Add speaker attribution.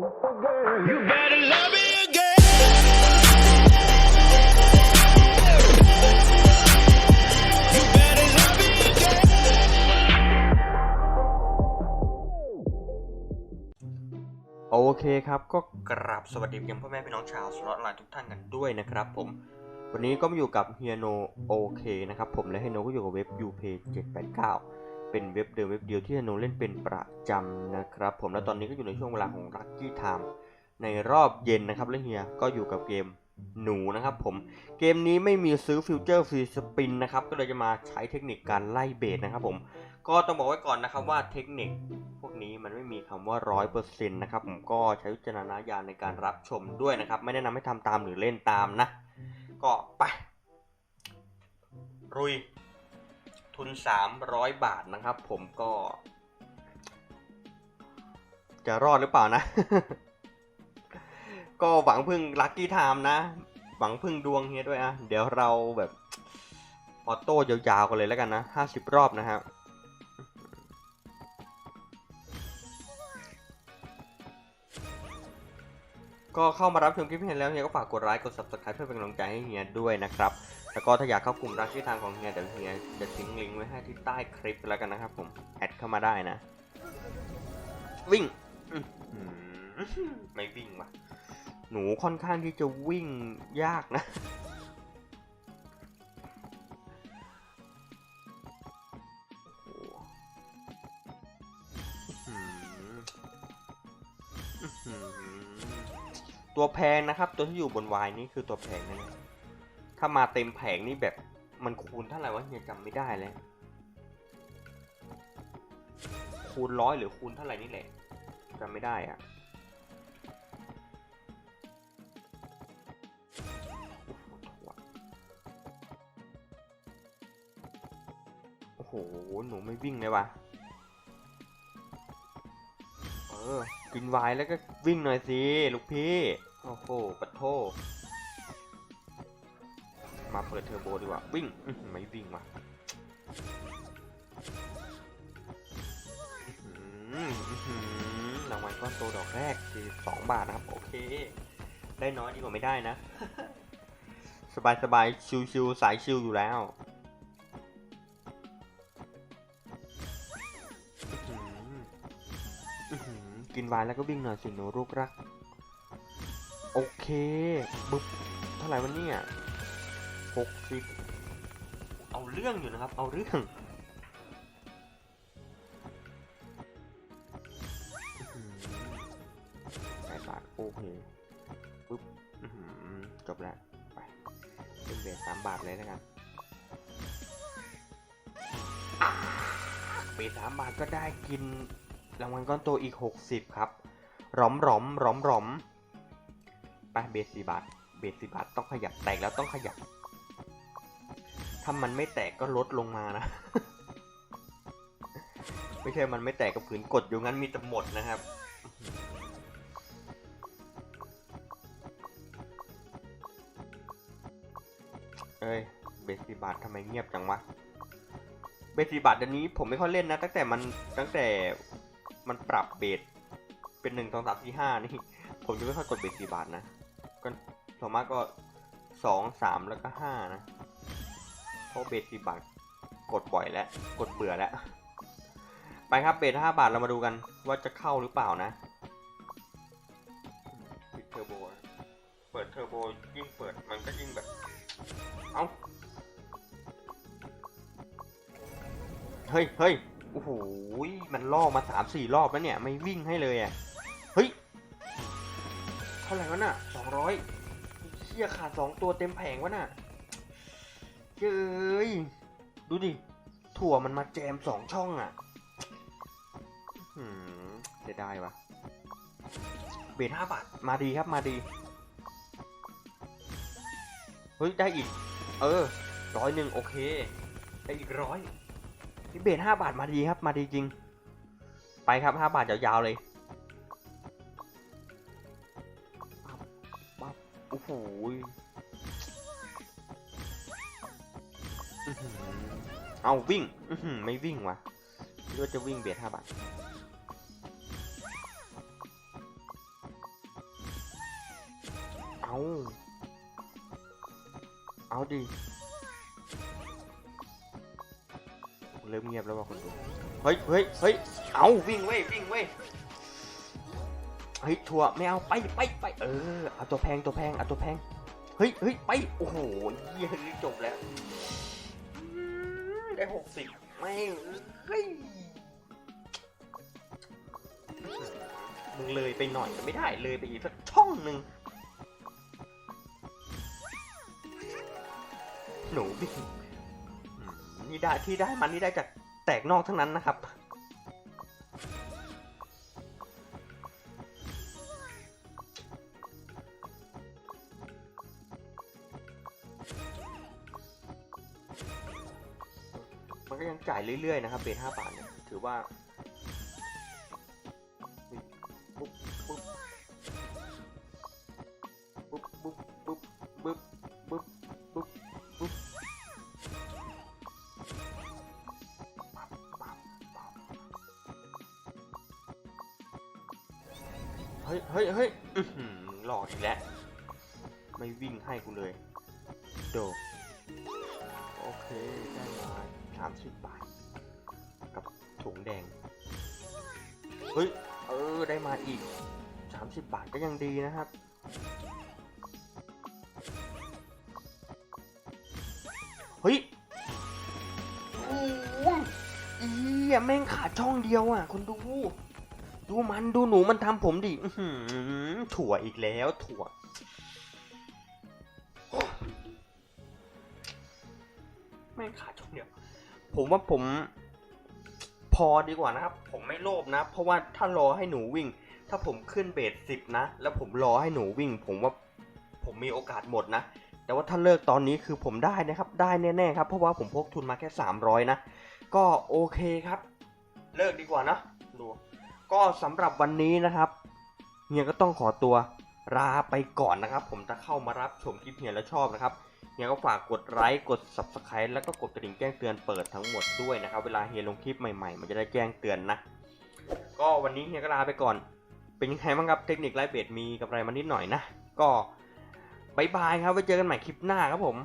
Speaker 1: โอเคครับก็กราบสวัสดีเพียงพ่อแม่พี่น้องชาวสล็อตไลน์ทุกท่านกันด้วยนะครับผมวันนี้ก็มาอยู่กับเฮียโนโอเคนะครับผมและเฮียโนก็อยู่กับเว็บ u p 789 เป็นเว็บเดิมเว็บเดียวที่เฮียโนเล่นเป็นประจำนะครับผมและตอนนี้ก็อยู่ในช่วงเวลาของ Lucky Time ในรอบเย็นนะครับและเฮียก็อยู่กับเกมหนูนะครับผมเกมนี้ไม่มีซื้อฟิวเจอร์ฟรีสปินนะครับก็เลยจะมาใช้เทคนิคการไล่เบสนะครับผมก็ต้องบอกไว้ก่อนนะครับว่าเทคนิคพวกนี้มันไม่มีคำว่าร้อยเปอร์เซ็นต์นะครับผมก็ใช้วิจารณญาณในการรับชมด้วยนะครับ ไม่แนะนำให้ทำตามหรือเล่นตามนะ ก็ไปรุย ทุน 300 บาทนะครับ ผมก็ จะรอดหรือเปล่านะ ก็หวังพึ่งลัคกี้ไทม์นะ หวังพึ่งดวงเฮียด้วยอะเดี๋ยวเราแบบออโต้ยาวๆกันเลยแล้วกันนะ 50 รอบนะครับก็เข้ามารับชมคลิปเฮียแล้วเฮียก็ฝากกดไลค์กด subscribe เพื่อเป็นกำลังใจให้เฮียด้วยนะครับ แล้วก็ถ้าอยากเข้ากลุ่มรักที่ทางของเฮียเดี๋ยวเฮียจะทิ้งลิงก์ไว้ให้ที่ใต้คลิปแล้วกันนะครับผมแอดเข้ามาได้นะ วิ่งไม่วิ่งว่ะ หนูค่อนข้างที่จะวิ่งยากนะตัวแพงนะครับ ตัวที่อยู่บนวายนี่คือตัวแพงนะเนี่ย ถ้ามาเต็มแผงนี่แบบมันคูณเท่าไหร่วะเฮียจำไม่ได้เลยคูณร้อยหรือคูณเท่าไหร่นี่แหละจำไม่ได้อะโอ้โห หนูไม่วิ่งเลยวะเออ กินไวน์แล้วก็วิ่งหน่อยสิ ลูกพี่ โอ้โหปะโท มาเปิดเทอร์โบดีกว่า วิ่งไม่วิ่งว่ะรางวัลก้อนโตดอกแรก42บาทนะครับ โอเค ได้น้อยดีกว่าไม่ได้นะ สบายสบายชิวชิวๆสายชิวอยู่แล้วกินวน์แล้วก็วิ่งหน่อยสิหนูลูกรัก โอเคบึ๊บเท่าไหร่วันนี้ห กสิบเอาเรื่องอยู่นะครับ เอาเรื่องอื้อหือแปดบาทโอเคปึ๊บจบแล้ว ไปเป็นเบสสามบาทเลยแล้วกันอ่าเบสสามบาทก็ได้กินรางวัลก้อนโตอีกหกสิบครับหรอมหรอมหรอมหรอมไปเบสสี่บาท เบสสี่บาทต้องขยับแตกแล้วต้องขยับ ถ้ามันไม่แตกก็ลดลงมานะ ไม่ใช่มันไม่แตกก็ผืนกดอยู่งั้นมีแต่หมดนะครับ เอ้ย เบสสี่บาททำไมเงียบจังวะ เบสสี่บาทเดี๋ยวนี้ผมไม่ค่อยเล่นนะ ตั้งแต่มันตั้งแต่มันปรับเบสเป็นหนึ่งสองสามสี่ห้านี่ ผมจะไม่ค่อยกดเบสสี่บาทนะ ก็ส่วนมากก็สองสามแล้วก็ห้านะ เพราะเบสสี่บาทกดบ่อยแล้ว กดเบื่อแล้ว ไปครับเบสห้าบาทเรามาดูกันว่าจะเข้าหรือเปล่านะปิดเทอร์โบ เปิดเทอร์โบยิ่งเปิดมันก็ยิ่งแบบ เอ้า เฮ้ยเฮ้ยโอ้โห มันล่อมาสามสี่รอบแล้วเนี่ย ไม่วิ่งให้เลยอะ เฮ้ย เท่าไหร่วะน่ะสองร้อยเชี่ยขาดสองตัวเต็มแผงวะน่ะ เจ้ยดูดิ ถั่วมันมาแจมสองช่องอะหืมเสียดายวะเบทห้าบาท มาดีครับมาดี เฮ้ย ได้อีก เออร้อยหนึ่งโอเค ได้อีกร้อยเบทห้าบาทมาดีครับ มาดีจริง ไปครับห้าบาทยาวๆเลยปั๊บโอ้โห เอาวิ่งไม่วิ่งว่ะคิดว่าจะวิ่งเบียดห้าบาทเอาเอาดิเริ่มเงียบแล้วว่ะคนดูเฮ้ยเฮ้ยเฮ้ยเอาวิ่งเว้ยวิ่งเว้ยเฮ้ยชัวไม่เอาไปไปไปเออเอาตัวแพงตัวแพงเอาตัวแพงเฮ้ยเฮ้ยไปโอ้โหเยี่ยจบแล้ว ได้หกสิบไม่งเฮ้ยมึงเลยไปหน่อยก็ไม่ได้เลยไปอีกสักช่องหนึ่งหนูบินนี่ได้ที่ได้มันนี่ได้จากแตกนอกทั้งนั้นนะครับ ก็ยังจ่ายเรื่อยๆนะครับเบสห้าบาทเนี่ยถือว่าปุ๊บปุ๊บปุ๊บปุ๊บปุ๊บปุ๊บปุ๊บปุ๊บปุ๊บเฮ้ยเฮ้ยเฮ้ยอื้อหือหลอกอีกแล้วไม่วิ่งให้กูเลย โด โอเค ได้มา สามสิบบาท กับถุงแดง เฮ้ย เออ ได้มาอีกสามสิบบาทก็ยังดีนะครับ เฮ้ยอ้ยอียแม่งขาดช่องเดียวอะคุณดู ดูมันดูหนูมันทำผมดิอืถั่วอีกแล้วถั่วแม่งขาดช่องเดียว ผมว่าผมพอดีกว่านะครับ ผมไม่โลภนะ เพราะว่าถ้ารอให้หนูวิ่ง ถ้าผมขึ้นเบสสิบนะ แล้วผมรอให้หนูวิ่ง ผมว่าผมมีโอกาสหมดนะ แต่ว่าถ้าเลิกตอนนี้คือผมได้นะครับ ได้แน่ๆครับ เพราะว่าผมพกทุนมาแค่ 300 นะ ก็โอเคครับ เลิกดีกว่านะดูก็สำหรับวันนี้นะครับเฮียก็ต้องขอตัวลาไปก่อนนะครับ ผมจะเข้ามารับชมคลิปเฮียแล้วชอบนะครับ ยังก็ฝากกดไลค์กด subscribe แล้วก็กดกระดิ่งแจ้งเตือนเปิดทั้งหมดด้วยนะครับเวลาเฮียลงคลิปใหม่ๆ มันจะได้แจ้งเตือนนะ ก็วันนี้เฮียก็ลาไปก่อน เป็นยังไงบ้างครับเทคนิคไลฟ์เบดมีกับอะไรมานิดหน่อยนะ ก็บายบายครับไว้เจอกันใหม่คลิปหน้าครับผม